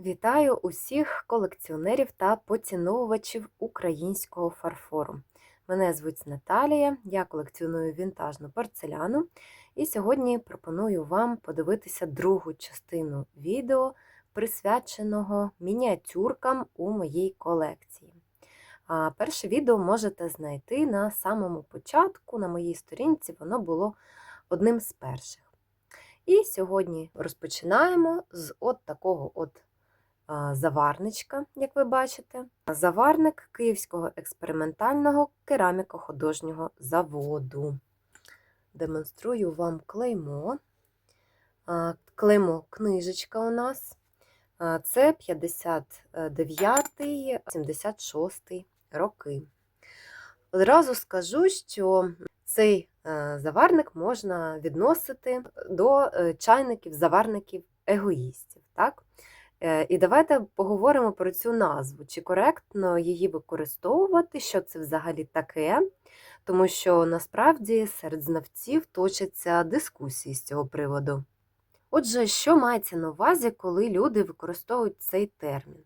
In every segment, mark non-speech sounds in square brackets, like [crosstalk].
Вітаю усіх колекціонерів та поціновувачів українського фарфору. Мене звуть Наталія, я колекціоную вінтажну порцеляну, і сьогодні пропоную вам подивитися другу частину відео, присвяченого мініатюркам у моїй колекції. Перше відео можете знайти на самому початку, на моїй сторінці, воно було одним з перших. І сьогодні розпочинаємо з от такого от заварничка, як ви бачите. Заварник Київського експериментального кераміко-художнього заводу. Демонструю вам клеймо. Клеймо книжечка у нас. Це 59-76 роки. Одразу скажу, що цей заварник можна відносити до чайників, заварників егоїстів. Так? Е, і давайте поговоримо про цю назву, чи коректно її використовувати, що це взагалі таке, тому що насправді серед знавців точаться дискусії з цього приводу. Отже, що мається на увазі, коли люди використовують цей термін?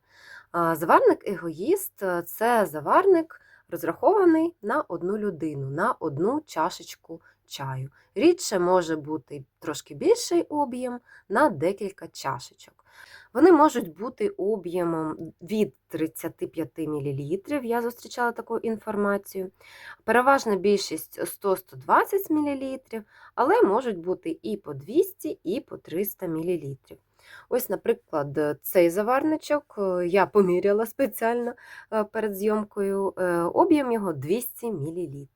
Заварник егоїст це заварник, розрахований на одну людину, на одну чашечку чаю. Рідше може бути трошки більший об'єм на декілька чашечок. Вони можуть бути об'ємом від 35 мл. Я зустрічала таку інформацію. Переважна більшість 100-120 мл, але можуть бути і по 200, і по 300 мл. Ось, наприклад, цей заварничок е, я поміряла спеціально е, перед зйомкою, е, об'єм його 200 мл.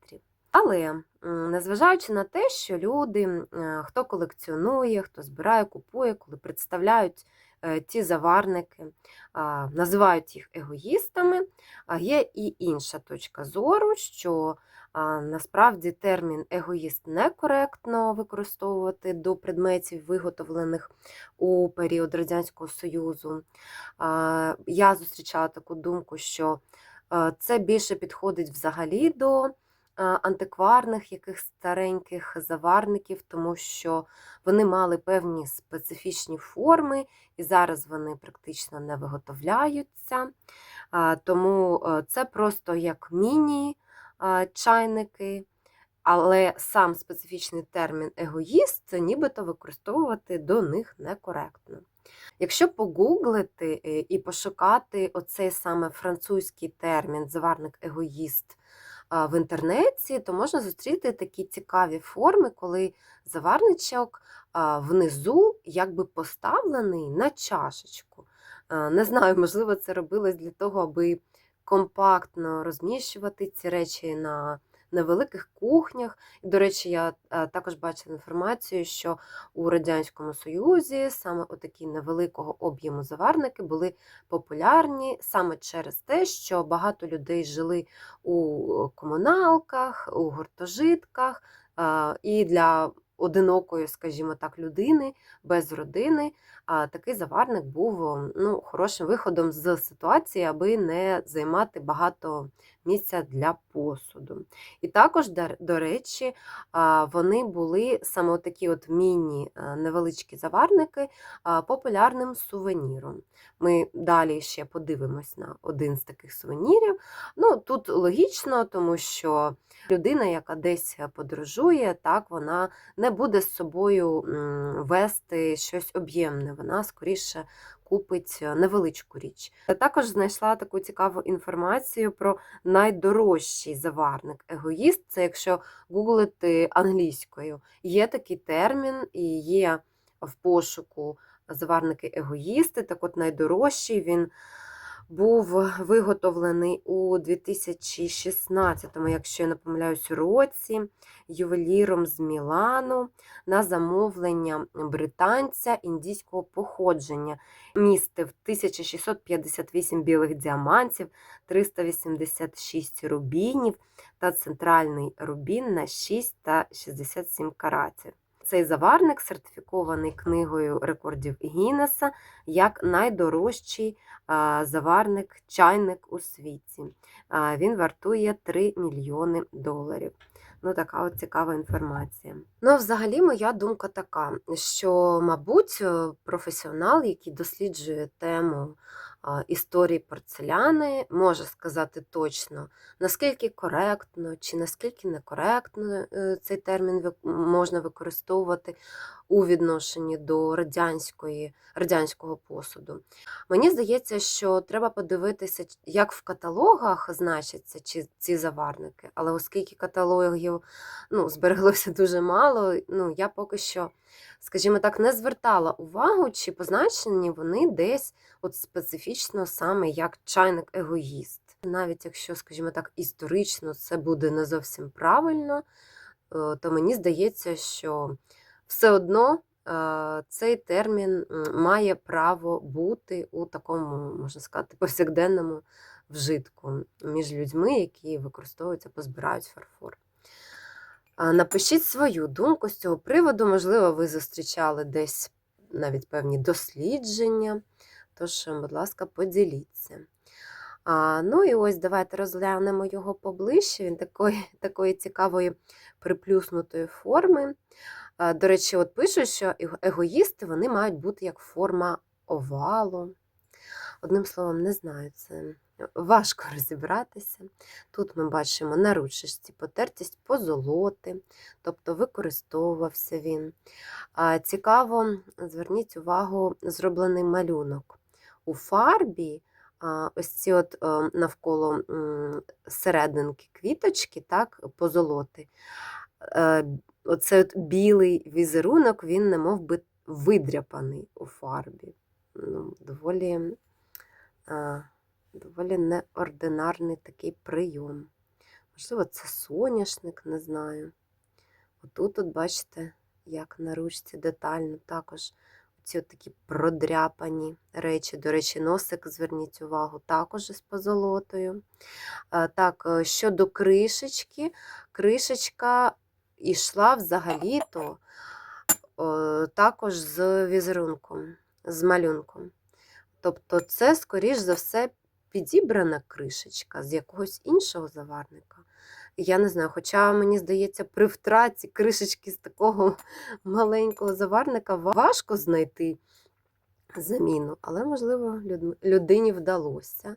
Але, незважаючи на те, що люди, хто колекціонує, хто збирає, купує, коли представляють Е, ті заварники, називають їх егоїстами, є і інша точка зору, що насправді термін егоїст некоректно використовувати до предметів, виготовлених у період Радянського Союзу. Я зустрічала таку думку, що це більше підходить взагалі до антикварних яких стареньких заварників, тому що вони мали певні специфічні форми, і зараз вони практично не виготовляються. Тому це просто як міні-чайники. Але сам специфічний термін егоїст нібито використовувати до них некоректно. Якщо погуглити е, і пошукати оцей саме французький термін заварник егоїст в інтернеті, то можна зустріти такі цікаві форми, коли заварничок внизу якби поставлений на чашечку. Не знаю, можливо, це робилось для того, аби компактно розміщувати ці речі на невеликих кухнях. І, до речі, я е, також бачила інформацію, що у Радянському Союзі саме отакі невеликого об'єму заварники були популярні саме через те, що багато людей жили у комуналках, у гуртожитках. І для одинокої, скажімо так, людини без родини, такий заварник був ну, хорошим виходом з ситуації, аби не займати багато місця для посуду. І також, до речі, вони були саме такі от міні-невеличкі заварники популярним сувеніром. Ми далі ще подивимось на один з таких сувенірів. Ну, Тут логічно, тому що людина, яка десь подорожує, так, вона не буде з собою вести щось об'ємне, вона скоріше купить е, невеличку річ. Я також знайшла таку цікаву інформацію про найдорожчий заварник егоїст. Це якщо гуглити англійською. Є такий термін і є в пошуку заварники егоїсти. Так от найдорожчий він був виготовлений у 2016, якщо я не помиляюсь, році ювеліром з Мілану на замовлення британця індійського походження. Містив 1658 білих діамантів, 386 рубінів та центральний рубін на 6 та 67 каратів. Цей заварник сертифікований книгою рекордів Гіннеса як найдорожчий заварник, чайник у світі. Він вартує 3 мільйони доларів. Ну, така от цікава інформація. Ну, взагалі, моя думка така, що, мабуть, е, професіонал, який досліджує тему історії порцеляни, може сказати точно, наскільки коректно чи наскільки некоректно е, цей термін можна використовувати у відношенні до радянської, радянського посуду. Мені здається, що треба подивитися, як в каталогах значаться ці заварники, але оскільки каталогів ну, збереглося дуже мало, ну, я поки що, скажімо так, не звертала увагу, чи позначені вони десь от специфічно саме як чайник егоїст. Навіть якщо, скажімо так, історично це буде не зовсім правильно, е, то мені здається, що все одно е, цей термін має право бути у такому, можна сказати, повсякденному вжитку між людьми, які використовують або збирають фарфор. Напишіть свою думку з цього приводу. Можливо, ви зустрічали десь навіть певні дослідження. Тож, будь ласка, поділіться. А, ну і ось давайте розглянемо його поближче. Він такої, [laughs] такої цікавої приплюснутої форми. А, До речі, от пишуть, що егоїсти вони мають бути як форма овалу. Одним словом, не знаю, це важко [laughs] розібратися. Тут ми бачимо на ручечці потертість позолоти, тобто використовувався він. Цікаво, зверніть увагу, зроблений малюнок. У фарбі ось ці от е, навколо серединки квіточки, так, позолоти. Е, Оце от білий візерунок, він немов би видряпаний у фарбі. Ну, доволі, а, доволі неординарний такий прийом. Можливо, це соняшник, не знаю. Отут, от бачите, як на ручці детально також ці такі продряпані речі. До речі, носик, зверніть увагу, також із позолотою. Так, е, щодо кришечки, кришечка йшла взагалі-то також з візерунком, з малюнком. Тобто, це, скоріш за все, підібрана кришечка з якогось іншого заварника. Я не знаю, хоча мені здається, при втраті кришечки з такого [laughs] маленького заварника важко знайти заміну, але, можливо, людині вдалося.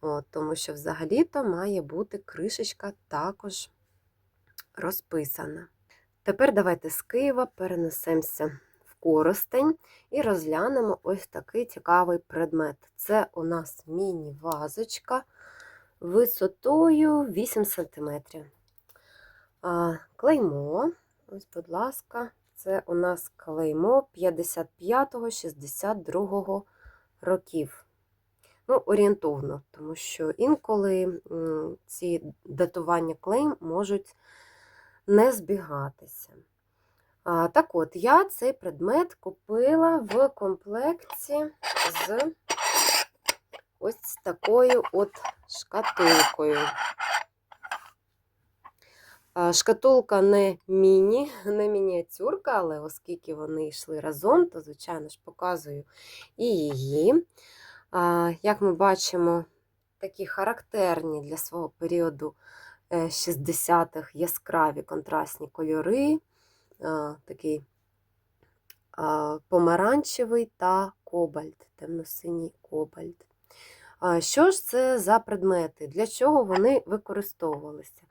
От, тому що взагалі-то має бути кришечка також розписана. Тепер давайте з Києва перенесемося в Коростень і розглянемо ось такий цікавий предмет. Це у нас міні-вазочка висотою 8 см. Клеймо, ось, будь ласка, це у нас клеймо 55-62 років. Ну, орієнтовно, тому що інколи ці датування клейм можуть не збігатися. Так от, я цей предмет купила в комплекті з ось такою от шкатулкою. Шкатулка не міні, не мініатюрка, але оскільки вони йшли разом, то, звичайно ж, показую і її. Як ми бачимо, такі характерні для свого періоду е, 60-х яскраві контрастні кольори, такий помаранчевий та кобальт, темно-синій кобальт. Що ж це за предмети? Для чого вони використовувалися?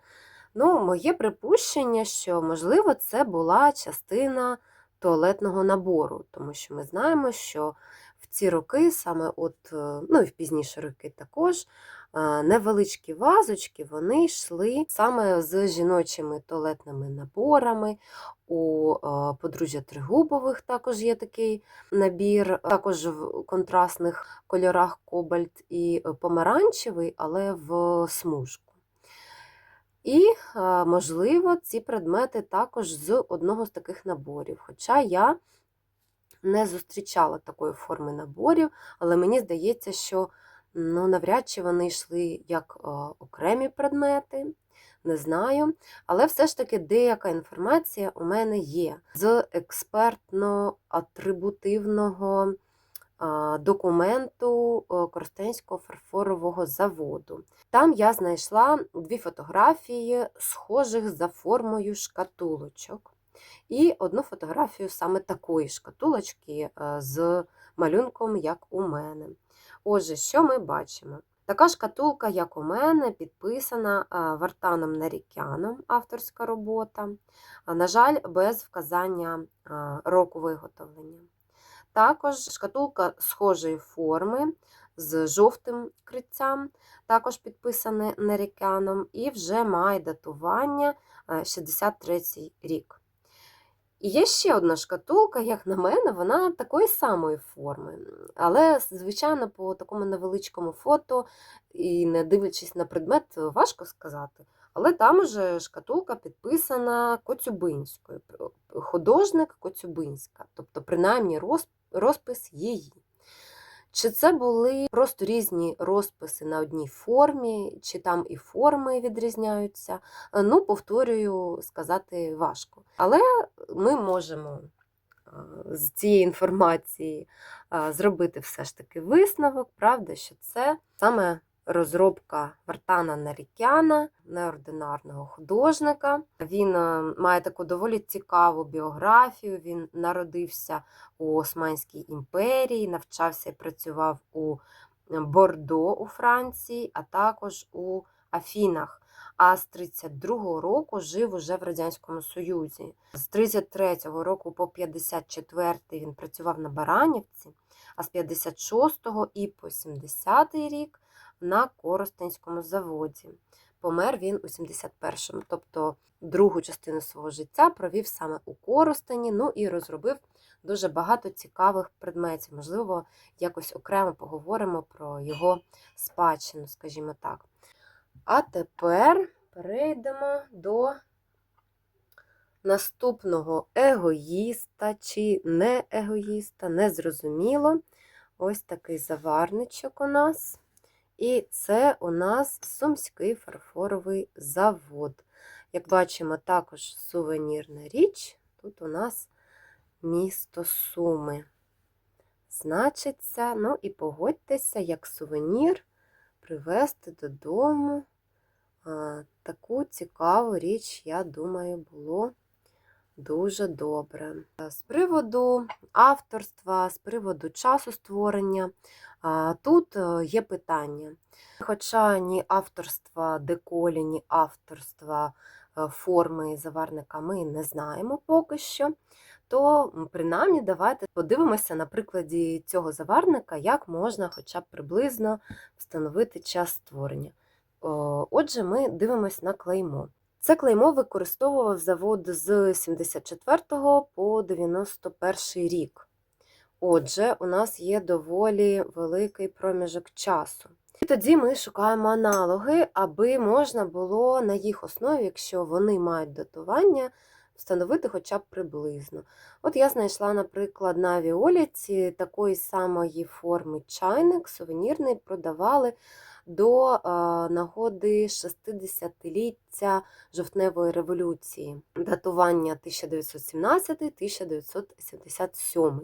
Ну, моє припущення, що, можливо, це була частина туалетного набору, тому що ми знаємо, що в ці роки, саме от, е, ну і в пізніші роки також, е, невеличкі вазочки вони йшли саме з жіночими туалетними наборами. У подружжя Тригубових також є такий набір, також в контрастних кольорах кобальт і помаранчевий, але в смужку. І, можливо, ці предмети також з одного з таких наборів. Хоча я не зустрічала такої форми наборів, але мені здається, що ну, навряд чи вони йшли як окремі предмети, не знаю. Але все ж таки деяка інформація у мене є з експертно-атрибутивного документу Коростенського фарфорового заводу. Там я знайшла дві фотографії, схожих за формою шкатулочок, і одну фотографію саме такої шкатулочки з малюнком, як у мене. Отже, що ми бачимо? Така шкатулка, як у мене, підписана Вартаном Нарікяном, авторська робота. На жаль, без вказання року виготовлення. Також шкатулка схожої форми з жовтим криттям, також підписане Нарікяном, і вже має датування а, 63 рік. І є ще одна шкатулка, як на мене, вона такої самої форми. Але, звичайно, по такому невеличкому фото і не дивлячись на предмет, важко сказати. Але там уже шкатулка підписана Коцюбинською, художник Коцюбинська, тобто, принаймні, розпис її. Чи це були просто різні розписи на одній формі, чи там і форми відрізняються? Е, Ну, повторюю, сказати важко. Але ми можемо е, з цієї інформації е, зробити все ж таки висновок, правда, що це саме розробка Вартана Нарікяна, неординарного художника. Він е, має таку доволі цікаву біографію. Він народився у Османській імперії, навчався і працював у Бордо у Франції, а також у Афінах. А з 32-го року жив уже в Радянському Союзі. З 33-го року по 54-й він працював на Баранівці, а з 56-го і по 70-й рік на Коростенському заводі. Помер він у 71-му, тобто другу частину свого життя провів саме у Коростені, ну і розробив дуже багато цікавих предметів. Можливо, якось окремо поговоримо про його спадщину, скажімо так. А тепер перейдемо до наступного егоїста чи не егоїста, незрозуміло. Ось такий заварничок у нас. І це у нас Сумський фарфоровий завод. Як бачимо, також сувенірна річ. Тут у нас місто Суми. Значиться, ну і погодьтеся, як сувенір привезти додому таку цікаву річ, я думаю, було дуже добре. З приводу авторства, з приводу часу створення, тут е, є питання. Хоча ні авторства деколі, ні авторства е, форми заварника ми не знаємо поки що, то принаймні давайте подивимося на прикладі цього заварника, як можна хоча б приблизно встановити час створення. Отже, ми дивимось на клеймо. Це клеймо використовував завод з 74 по 91 рік. Отже, у нас є доволі великий проміжок часу. І тоді ми шукаємо аналоги, аби можна було на їх основі, якщо вони мають датування, встановити хоча б приблизно. От я знайшла, наприклад, на авіоліці такої самої форми чайник, сувенірний, продавали до е, нагоди 60-ліття жовтневої революції, датування 1917-1977.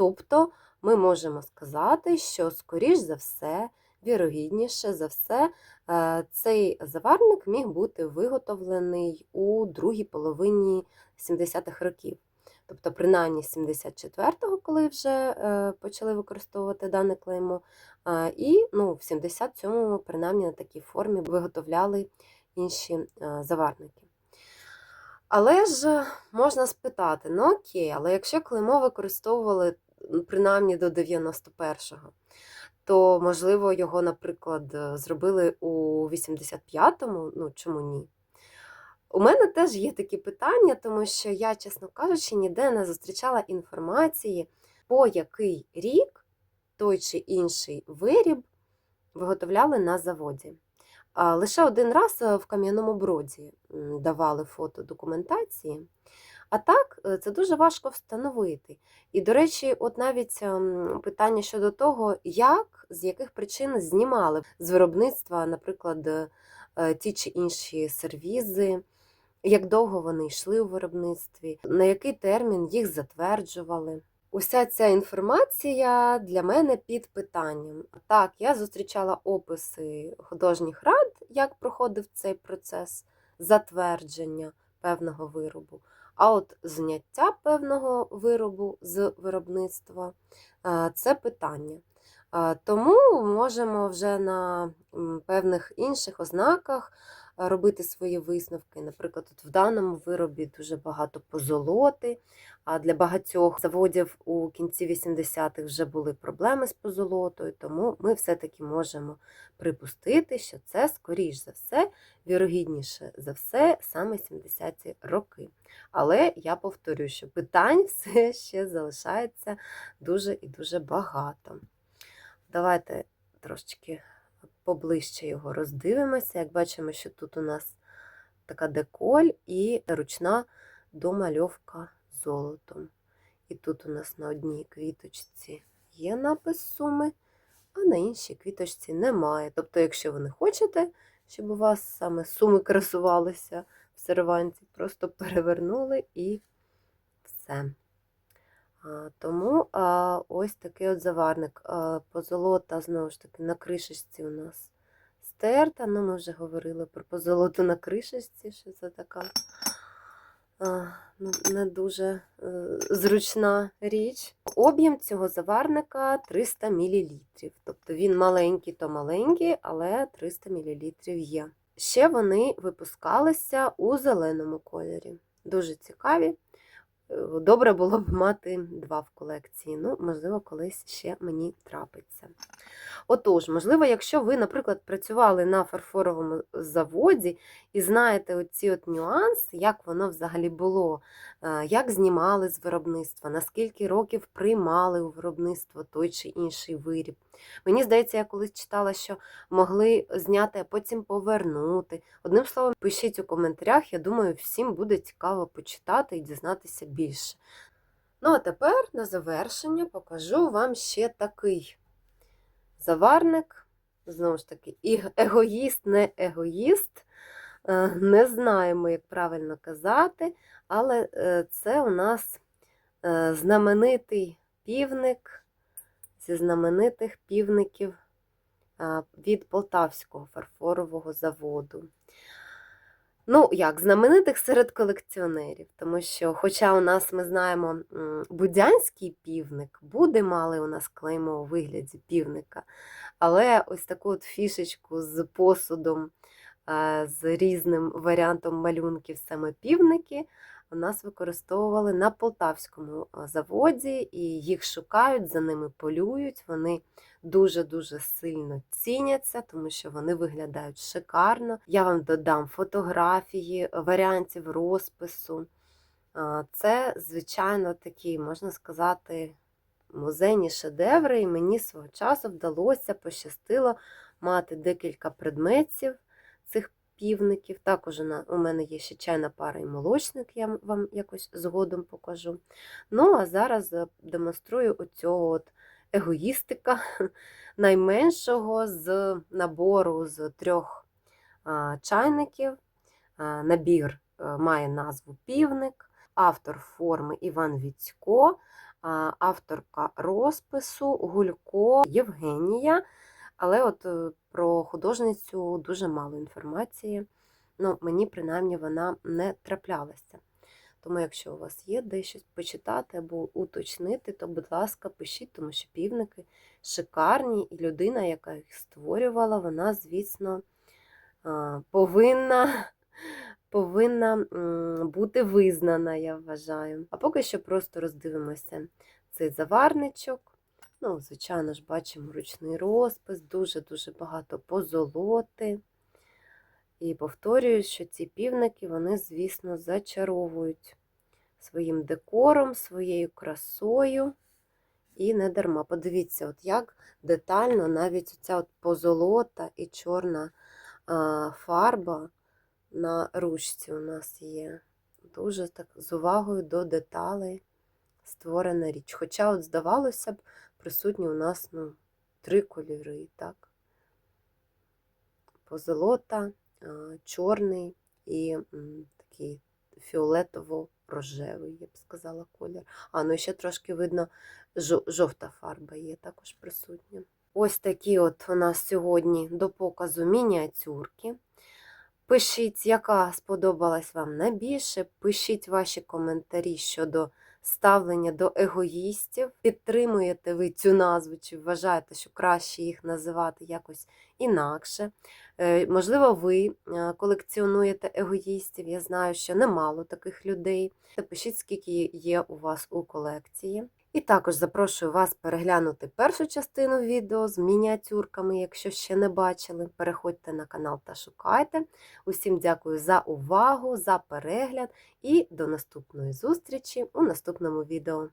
Тобто ми можемо сказати, що, скоріш за все, вірогідніше за все, е, цей заварник міг бути виготовлений у другій половині 70-х років. Тобто, принаймні 74-го, коли вже е, почали використовувати дане клеймо, е, і ну, в 77-му, принаймні на такій формі, виготовляли інші заварники. Але ж можна спитати: ну окей, але якщо клеймо використовували принаймні до 91-го, то можливо його, наприклад, е, зробили у 85-му, ну чому ні? У мене теж є такі питання, тому що я, чесно кажучи, ніде не зустрічала інформації, по який рік той чи інший виріб виготовляли на заводі. Лише один раз е, в Кам'яному Броді давали фото документації, а так е, це дуже важко встановити. І, до речі, от навіть ем, питання щодо того, як, з яких причин знімали з виробництва, наприклад, е, ті чи інші сервізи, як довго вони йшли у виробництві, на який термін їх затверджували. Уся ця інформація для мене під питанням. Так, я зустрічала описи художніх рад, як проходив цей процес затвердження певного виробу. А от зняття певного виробу з виробництва е, це питання. Е, Тому можемо вже на певних інших ознаках робити свої висновки. Наприклад, от в даному виробі дуже багато позолоти. А для багатьох заводів у кінці 80-х вже були проблеми з позолотою, тому ми все-таки можемо припустити, що це, скоріш за все, вірогідніше за все, саме 70-ті роки. Але я повторю, що питань [laughs] все ще залишається дуже і дуже багато. Давайте трошечки поближче його роздивимося. Як бачимо, що тут у нас така деколь і ручна домальовка золотом. І тут у нас на одній квіточці є напис суми, а на іншій квіточці немає. Тобто, якщо ви не хочете, щоб у вас саме суми красувалися в серванті, просто перевернули і все. Тому ось такий от заварник. Позолота, знову ж таки, на кришечці у нас стерта. Ну, ми вже говорили про позолоту на кришечці, що це така ну, не дуже е, зручна річ. Об'єм цього заварника 300 мл. Тобто він маленький, то маленький, але 300 мл є. Ще вони випускалися у зеленому кольорі. Дуже цікаві. Добре було б мати два в колекції. Ну, можливо, колись ще мені трапиться. Отож, можливо, якщо ви, наприклад, працювали на фарфоровому заводі і знаєте оці от нюанси, як воно взагалі було, е, як знімали з виробництва, наскільки років приймали у виробництво той чи інший виріб. Мені здається, я колись читала, що могли зняти, а потім повернути. Одним словом, пишіть у коментарях, я думаю, всім буде цікаво почитати і дізнатися більше. Ну, а тепер на завершення покажу вам ще такий заварник. Знову ж таки, егоїст, не егоїст. Е, Не знаємо, як правильно казати, але е, це у нас е, знаменитий півник зі знаменитих півників від Полтавського фарфорового заводу. Ну, як, знаменитих серед колекціонерів, тому що, хоча у нас ми знаємо будянський півник, буде мали у нас клеймо у вигляді півника, але ось таку от фішечку з посудом, з різним варіантом малюнків саме півники, у нас використовували на полтавському заводі, і їх шукають, за ними полюють. Вони дуже-дуже сильно ціняться, тому що вони виглядають шикарно. Я вам додам фотографії, варіантів розпису. Це, звичайно, такі, можна сказати, музейні шедеври, і мені свого часу вдалося, пощастило мати декілька предметів цих півників. Також у мене є ще чайна пара і молочник, я вам якось згодом покажу. Ну, а зараз е, демонструю оцього от егоїстика [laughs] найменшого з набору з трьох чайників. Набір е, має назву Півник, автор форми Іван Віцько, авторка розпису Гулько Євгенія. Але от е, про художницю дуже мало інформації. Ну, мені принаймні вона не траплялася. Тому, якщо у вас є де щось почитати або уточнити, то, будь ласка, пишіть, тому що півники шикарні, і людина, яка їх створювала, вона, звісно, повинна, [laughs] повинна бути визнана, я вважаю. А поки що просто роздивимося цей заварничок. Ну, звичайно ж, бачимо ручний розпис, дуже-дуже багато позолоти. І повторюю, що ці півники, вони, звісно, зачаровують своїм декором, своєю красою. І не дарма. Подивіться, от як детально навіть ця от позолота і чорна фарба на ручці у нас є. Дуже так з увагою до деталей створена річ. Хоча, от, здавалося б, присутні у нас ну, три кольори, так? Позолота, чорний і такий фіолетово-рожевий, я б сказала, колір. А, ну ще трошки видно, жо- жовта фарба є також присутня. Ось такі от у нас сьогодні до показу мініатюрки. Пишіть, яка сподобалась вам найбільше. Пишіть ваші коментарі щодо ставлення до егоїстів. Підтримуєте ви цю назву, чи вважаєте, що краще їх називати якось інакше. Е, Можливо, ви е, колекціонуєте егоїстів. Я знаю, що немало таких людей. Напишіть, скільки є у вас у колекції. І також запрошую вас переглянути першу частину відео з мініатюрками, якщо ще не бачили. Переходьте на канал та шукайте. Усім дякую за увагу, за перегляд і до наступної зустрічі у наступному відео.